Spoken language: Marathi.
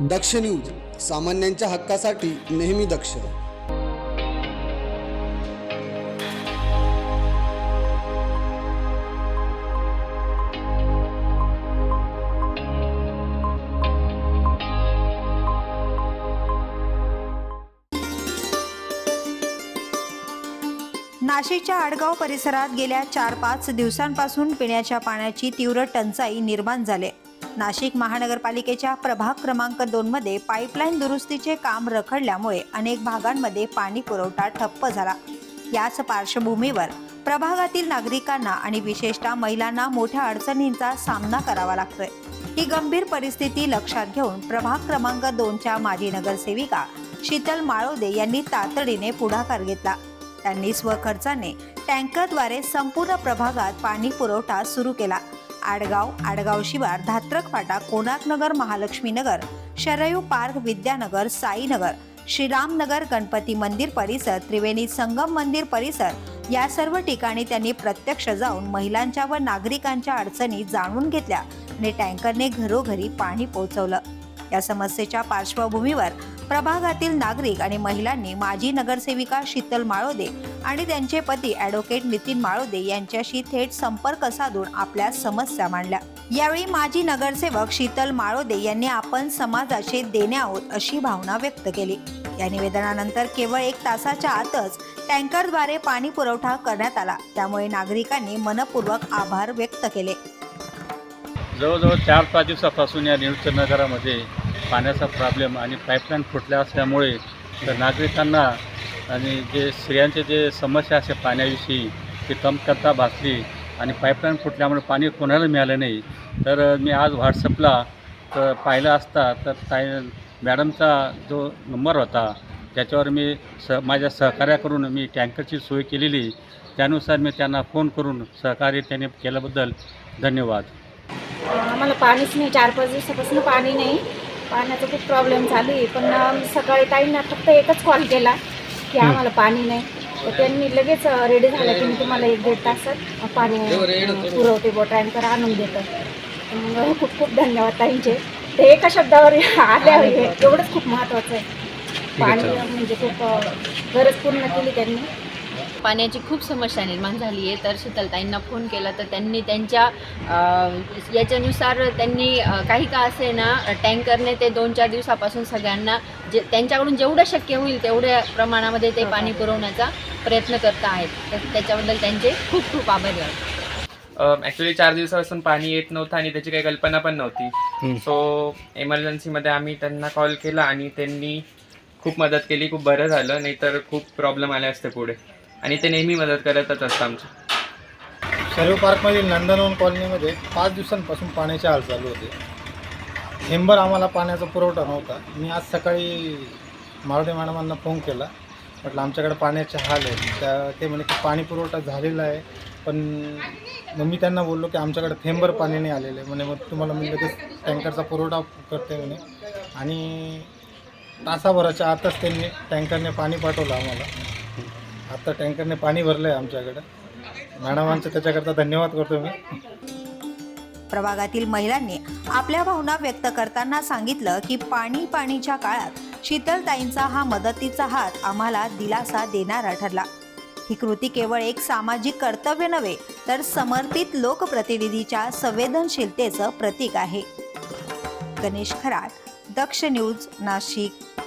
दक्ष न्यूज सामान्यांच्या हक्कासाठी नेहमी दक्ष. नाशिकच्या आडगाव परिसरात गेल्या चार पाच दिवसांपासून पिण्याच्या पाण्याची तीव्र टंचाई निर्माण झाले. नाशिक महानगरपालिकेच्या प्रभाग क्रमांक दोनमध्ये पाईपलाईन दुरुस्तीचे काम रखडल्यामुळे अनेक भागांमध्ये पाणी पुरवठा ठप्प झाला. याच पार्श्वभूमीवर प्रभागातील नागरिकांना आणि विशेषतः महिलांना मोठ्या अडचणींचा सामना करावा लागतोय. ही गंभीर परिस्थिती लक्षात घेऊन प्रभाग क्रमांक दोनच्या माजी नगरसेविका शीतल माळोदे यांनी तातडीने पुढाकार घेतला. त्यांनी स्वखर्चाने टँकरद्वारे संपूर्ण प्रभागात पाणी पुरवठा सुरू केला. आडगाव आडगाव शिवार धात्रक फाटा कोणार्कनगर महालक्ष्मी नगर शरयू पार्क विद्यानगर साईनगर श्रीरामनगर गणपती मंदिर परिसर त्रिवेणी संगम मंदिर परिसर या सर्व ठिकाणी त्यांनी प्रत्यक्ष जाऊन महिलांच्या व नागरिकांच्या अडचणी जाणून घेतल्या आणि टँकरने घरोघरी पाणी पोहोचवलं. या समस्येच्या पार्श्वभूमीवर प्रभागातील नागरिक आणि महिलांनी माजी नगरसेविका शीतल माळोदे आणि त्यांचे पती ॲडव्होकेट नितीन माळोदे यांच्याशी थेट संपर्क साधून आपल्या समस्या मांडल्या. यावेळी माजी नगरसेवक शीतल माळोदे यांनी आपण समाजाचे देणे आहोत अशी भावना व्यक्त केली. या निवेदनानंतर केवळ एक तासाच्या आतच टँकरद्वारे पाणी पुरवठा करण्यात आला. त्यामुळे नागरिकांनी मनपूर्वक आभार व्यक्त केले. जवळजवळ चार पाच दिवसापासून या निवृत्त नगरामध्ये पाण्याचा प्रॉब्लेम आणि पाईपलाईन फुटल्या असल्यामुळे तर नागरिकांना आणि जे स्त्रियांचे जे समस्या असे पाण्याविषयी ती कमतरता भासली आणि पाईपलाईन फुटल्यामुळे पाणी कोणाला मिळालं नाही तर मी आज व्हॉट्सअपला तर पाहिलं असता तर ताई मॅडमचा जो नंबर होता त्याच्यावर मी स माझ्या सहकार्याकडून मी टँकरची सोय केलेली. त्यानुसार मी त्यांना फोन करून सहकार्य त्याने केल्याबद्दल धन्यवाद. आम्हाला पाणीच नाही चार पाच दिवसापासून पाणी नाही. पाण्याचा खूप प्रॉब्लेम चालू आहे पण सकाळी ताईंना फक्त एकच कॉल केला की आम्हाला पाणी नाही. तर त्यांनी लगेच रेडी झालं की मी तुम्हाला एक दीड तासात पाणी पुरवते बो टँकर आणून देतं. मग खूप खूप धन्यवाद ताईंचे. ते एका शब्दावर आल्या एवढंच खूप महत्त्वाचं आहे. पाणी म्हणजे खूप गरज पूर्ण केली त्यांनी. पाण्याची खूप समस्या निर्माण झाली आहे. तर शीतलताईंना फोन केला तर त्यांनी त्यांच्या याच्यानुसार त्यांनी काही का असे ना टँकरने ते दोन चार दिवसापासून सगळ्यांना जे त्यांच्याकडून जेवढं शक्य होईल तेवढ्या प्रमाणामध्ये ते पाणी पुरवण्याचा प्रयत्न करत आहेत. तर त्याच्याबद्दल त्यांचे खूप खूप आभारी आहेत. ॲक्च्युली चार दिवसापासून पाणी येत नव्हतं आणि त्याची काही कल्पना पण नव्हती. सो एमर्जन्सीमध्ये आम्ही त्यांना कॉल केला आणि त्यांनी खूप मदत केली खूप बरं झालं नाहीतर खूप प्रॉब्लेम आले असते पुढे. आणि ते नेहमी मदत करतच असतं आमचं. सर्व पार्कमधील नंदनवन कॉलनीमध्ये पाच दिवसांपासून पाण्याचे हाल चालू होते. थेंबर आम्हाला पाण्याचा पुरवठा नव्हता. मी आज सकाळी मारुती मॅडमांना फोन केला. म्हटलं आमच्याकडे पाण्याचे हाल आहेत त्या ते म्हणे की पाणी पुरवठा झालेला आहे. पण मग मी त्यांना बोललो की आमच्याकडे थेंबर पाणी नाही आलेलं आहे. म्हणे मग तुम्हाला मी लगेच टँकरचा पुरवठा करते म्हणे. आणि तासाभराच्या आतच त्यांनी टँकरने पाणी पाठवलं आम्हाला. आता टँकरने पाणी भरलं आहे आमच्याकडं. मॅडमांचं त्याच्याकरता धन्यवाद करतो मी. प्रभागातील महिलांनी आपल्या भावना व्यक्त करताना सांगितलं की पाणी पाणीच्या काळात शीतलताईंचा हा मदतीचा हात आम्हाला दिलासा देणारा ठरला. ही कृती केवळ एक सामाजिक कर्तव्य नव्हे तर समर्पित लोकप्रतिनिधीच्या संवेदनशीलतेचं प्रतीक आहे. गणेश खराट दक्ष न्यूज नाशिक.